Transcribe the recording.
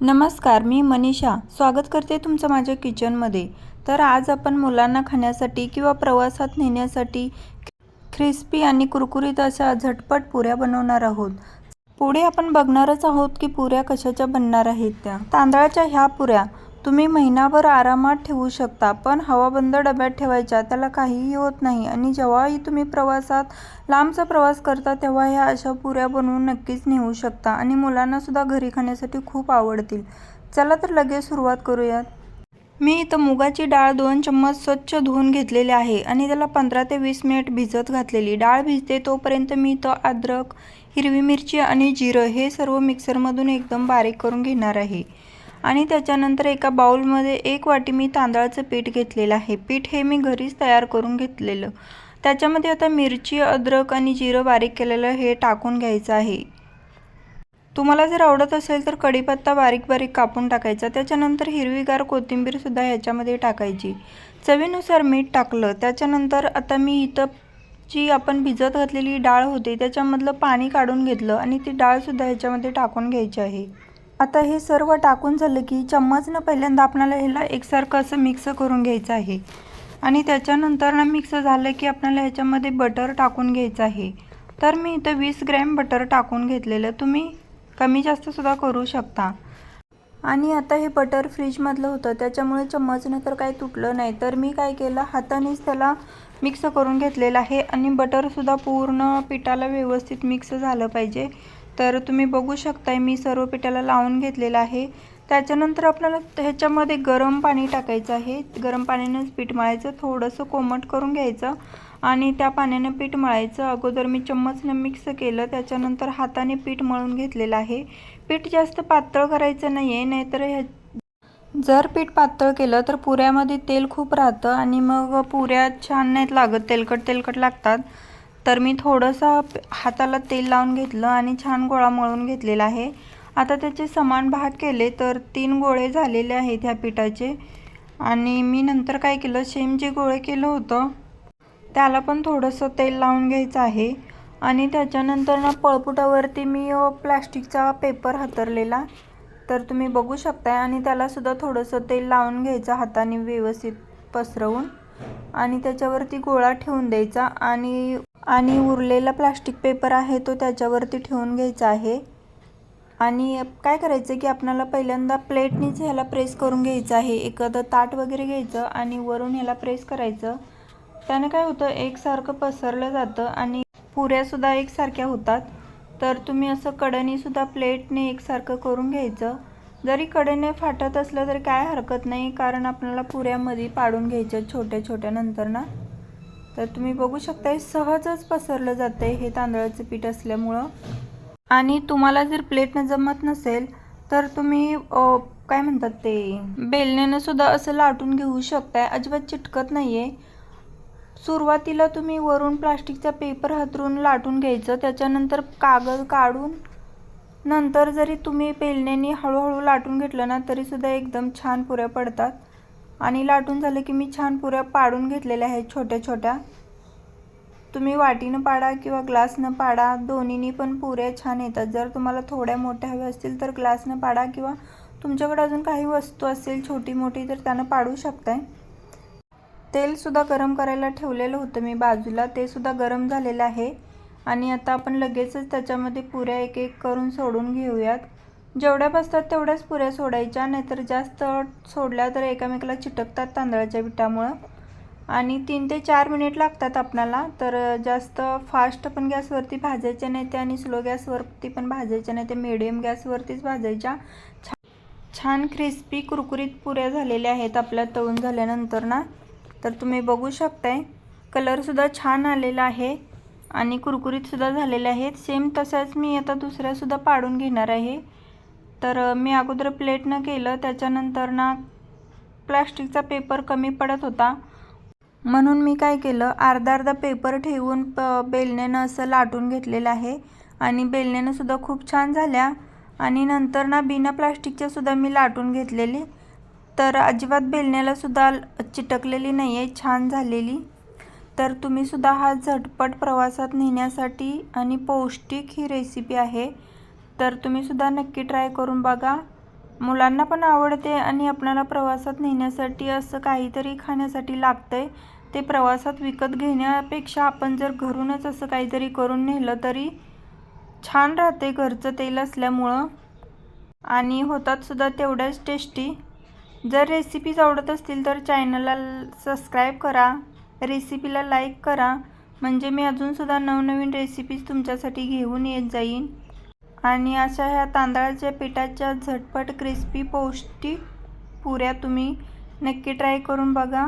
नमस्कार मी मनीषा. स्वागत करते तुमचं माझ्या किचनमध्ये. तर आज आपण मुलांना खाण्यासाठी किंवा प्रवासात नेण्यासाठी क्रिस्पी आणि कुरकुरीत अशा झटपट पुऱ्या बनवणार आहोत. पुढे आपण बघणारच आहोत की पुऱ्या कशाच्या बनणार आहेत त्या. तांदळाच्या ह्या पुऱ्या तुम्ही महिनाभर आरामात ठेवू शकता पण हवाबंद डब्यात ठेवायच्या त्याला काहीही होत नाही. आणि जेव्हाही तुम्ही प्रवासात लांबचा प्रवास करता तेव्हा ह्या अशा पुऱ्या बनवून नक्कीच नेऊ शकता. आणि मुलांनासुद्धा घरी खाण्यासाठी खूप आवडतील. चला तर लगेच सुरुवात करूयात. मी इथं मुगाची डाळ दोन चम्मच स्वच्छ धुवून घेतलेली आहे आणि त्याला पंधरा ते वीस मिनिट भिजत घातलेली. डाळ भिजते तोपर्यंत मी इथं अद्रक हिरवी मिरची आणि जिरं हे सर्व मिक्सरमधून एकदम बारीक करून घेणार आहे. आणि त्याच्यानंतर एका बाऊलमध्ये एक वाटी मी तांदळाचं पीठ घेतलेलं आहे. पीठ हे मी घरीच तयार करून घेतलेलं. त्याच्यामध्ये आता मिरची अद्रक आणि जिरं बारीक केलेलं हे टाकून घ्यायचं आहे. तुम्हाला जर आवडत असेल तर कढीपत्ता बारीक बारीक कापून टाकायचा. त्याच्यानंतर हिरवीगार कोथिंबीरसुद्धा ह्याच्यामध्ये टाकायची. चवीनुसार मीठ टाकलं. त्याच्यानंतर आता मी इथं जी आपण भिजत घातलेली डाळ होती त्याच्यामधलं पाणी काढून घेतलं आणि ती डाळसुद्धा ह्याच्यामध्ये टाकून घ्यायची आहे. आता हे सर्व टाकून झालं की चम्मचनं पहिल्यांदा आपल्याला ह्याला एकसारखं असं मिक्स करून घ्यायचं आहे. आणि त्याच्यानंतर ना मिक्स झालं की आपल्याला ह्याच्यामध्ये बटर टाकून घ्यायचं आहे. तर मी इथं वीस ग्रॅम बटर टाकून घेतलेलं. तुम्ही कमी जास्तसुद्धा करू शकता. आणि आता हे बटर फ्रीजमधलं होतं. त्याच्यामुळे चम्मचनं तर काही तुटलं नाही. तर मी काय केलं? हातानेच त्याला मिक्स करून घेतलेलं आहे. आणि बटरसुद्धा पूर्ण पिठाला व्यवस्थित मिक्स झालं पाहिजे. तर तुम्ही बघू शकताय मी सर्व पिठाला लावून घेतलेलं आहे. त्याच्यानंतर आपल्याला ह्याच्यामध्ये गरम पाणी टाकायचं आहे. गरम पाण्यानेच पीठ मळायचं थोडंसं कोमट करून घ्यायचं आणि त्या पाण्यानं पीठ मळायचं. अगोदर मी चम्मचनं मिक्स केलं त्याच्यानंतर हाताने पीठ मळून घेतलेलं आहे. पीठ जास्त पातळ करायचं नाही आहे नाहीतर ह्या जर पीठ पातळ केलं तर पुऱ्यामध्ये तेल खूप राहतं आणि मग पुऱ्या छान नाहीत लागत तेलकट तेलकट लागतात. तर मी थोडंसं हाताला तेल लावून घेतलं आणि छान गोळा मळून घेतलेला आहे. आता त्याचे समान भाग केले तर तीन गोळे झालेले आहेत ह्या पिठाचे. आणि मी नंतर काय केलं शेम जे गोळे केलं होतं त्याला पण थोडंसं तेल लावून घ्यायचं आहे. आणि त्याच्यानंतर ना पळपुटावरती मी प्लॅस्टिकचा पेपर हातरलेला. तर तुम्ही बघू शकताय आणि त्यालासुद्धा थोडंसं तेल लावून घ्यायचं हाताने व्यवस्थित पसरवून. आणि त्याच्यावरती गोळा ठेवून द्यायचा आणि आणि उरलेला प्लास्टिक पेपर आहे तो त्याच्यावरती ठेवून घ्यायचा आहे. आणि काय करायचं की आपल्याला पहिल्यांदा प्लेटनीच ह्याला प्रेस करून घ्यायचं आहे. एखादं ताट वगैरे घ्यायचं आणि वरून ह्याला प्रेस करायचं. त्याने काय होतं एकसारखं पसरलं जातं आणि पुऱ्यासुद्धा एकसारख्या होतात. तर तुम्ही असं कडणीसुद्धा प्लेटने एकसारखं करून घ्यायचं. जरी कडेने फाटत असलं तरी काय हरकत नाही कारण आपल्याला पुऱ्यामध्ये पाडून घ्यायचं छोट्या छोट्या नंतर ना तर तुम्ही बघू शकता सहजच पसरलं जातं आहे हे तांदळाचं पीठ असल्यामुळं. आणि तुम्हाला जर प्लेटनं जमत नसेल तर तुम्ही काय म्हणतात ते बेलण्यानं सुद्धा असं लाटून घेऊ शकताय. अजिबात चिटकत नाही आहे सुरुवातीला तुम्ही वरून प्लास्टिकचा पेपर हातरून लाटून घ्यायचं त्याच्यानंतर कागद काढून नंतर जरी तुम्ही बेलण्याने हळूहळू लाटून घेतलं ना तरीसुद्धा एकदम छान पुऱ्या पडतात. आणि लाटून झालं की मी छान पुऱ्या पाडून घेतलेल्या आहेत छोट्या छोट्या. तुम्ही वाटीनं पाडा किंवा ग्लासनं पाडा दोन्हीनी पण पुऱ्या छान येतात. जर तुम्हाला थोड्या मोठ्या हव्या असतील तर ग्लासनं पाडा किंवा तुमच्याकडे अजून काही वस्तू असेल छोटी मोठी तर त्यानं पाडू शकताय. तेलसुद्धा गरम करायला ठेवलेलं होतं मी बाजूला. ते सुद्धा गरम झालेलं आहे. आणि आता आपण लगेचच त्याच्यामध्ये पुऱ्या एक एक करून सोडून घेऊयात. जेवढ्या बसतात तेवढ्याच पुऱ्या सोडायच्या नाहीतर जास्त सोडल्या तर एकामेकाला चिटकतात तांदळाच्या पिठामुळं. आणि तीन ते चार मिनिट लागतात आपणाला तर जास्त फास्ट पण गॅसवरती भाजायचे नाही ते आणि स्लो गॅसवरती पण भाजायच्या नाही ते मिडियम गॅसवरतीच भाजायच्या. छान क्रिस्पी कुरकुरीत पुऱ्या झालेल्या आहेत आपल्या तळून झाल्यानंतर ना. तर तुम्ही बघू शकताय कलरसुद्धा छान आलेला आहे आणि कुरकुरीतसुद्धा झालेले आहेत. सेम तसाच मी आता दुसऱ्यासुद्धा पाडून घेणार आहे. तर मी अगोदर प्लेटनं केलं त्याच्यानंतर ना प्लॅस्टिकचा पेपर कमी पडत होता. म्हणून मी काय केलं अर्धा अर्धा पेपर ठेवून प बेलण्यानं असं लाटून घेतलेलं आहे. आणि बेलण्यानंसुद्धा खूप छान झाल्या. आणि नंतर ना बिना प्लास्टिकच्यासुद्धा मी लाटून घेतलेली. तर अजिबात बेलण्यालासुद्धा चिटकलेली नाही आहे छान झालेली. तर तुम्हीसुद्धा हा झटपट प्रवासात नेण्यासाठी आणि पौष्टिक ही रेसिपी आहे. तर तुम्हीसुद्धा नक्की ट्राय करून बघा. मुलांना पण आवडते आणि आपणाला प्रवासात नेण्यासाठी असं काहीतरी खाण्यासाठी लागतंय. ते प्रवासात विकत घेण्यापेक्षा आपण जर घरूनच असं काहीतरी करून नेलं तरी छान राहते घरचं तेल असल्यामुळं. आणि होतातसुद्धा तेवढ्याच टेस्टी जर रेसिपीज आवडत असतील तर चॅनलला सबस्क्राईब करा. रेसिपीला लाईक करा. म्हणजे मी अजूनसुद्धा नवनवीन रेसिपीज तुमच्यासाठी घेऊन येत जाईन. आणि अशा ह्या तांदळाच्या पिठाच्या झटपट क्रिस्पी पौष्टिक पुऱ्या तुम्ही नक्की ट्राय करून बघा.